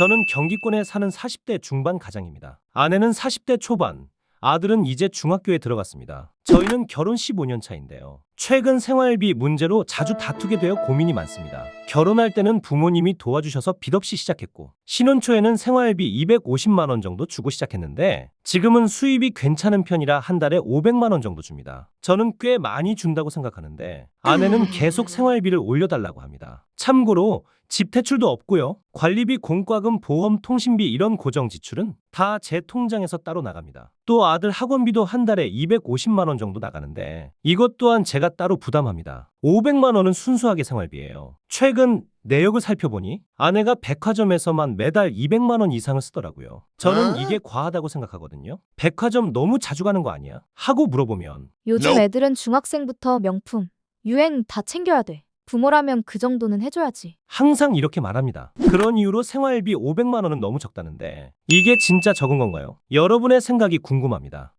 저는 경기권에 사는 40대 중반 가장입니다. 아내는 40대 초반, 아들은 이제 중학교에 들어갔습니다. 저희는 결혼 15년 차인데요. 최근 생활비 문제로 자주 다투게 되어 고민이 많습니다. 결혼할 때는 부모님이 도와주셔서 빚 없이 시작했고, 신혼 초에는 생활비 250만 원 정도 주고 시작했는데, 지금은 수입이 괜찮은 편이라 한 달에 500만 원 정도 줍니다. 저는 꽤 많이 준다고 생각하는데, 아내는 계속 생활비를 올려달라고 합니다. 참고로 집 대출도 없고요. 관리비, 공과금, 보험, 통신비 이런 고정 지출은 다 제 통장에서 따로 나갑니다. 또 아들 학원비도 한 달에 250만 원 정도 나가는데 이것 또한 제가 따로 부담합니다. 500만 원은 순수하게 생활비예요. 최근 내역을 살펴보니 아내가 백화점에서만 매달 200만 원 이상을 쓰더라고요. 저는 이게 과하다고 생각하거든요. 백화점 너무 자주 가는 거 아니야? 하고 물어보면 요즘 Nope. 애들은 중학생부터 명품, 유행 다 챙겨야 돼. 부모라면 그 정도는 해줘야지. 항상 이렇게 말합니다. 그런 이유로 생활비 500만 원은 너무 적다는데 이게 진짜 적은 건가요? 여러분의 생각이 궁금합니다.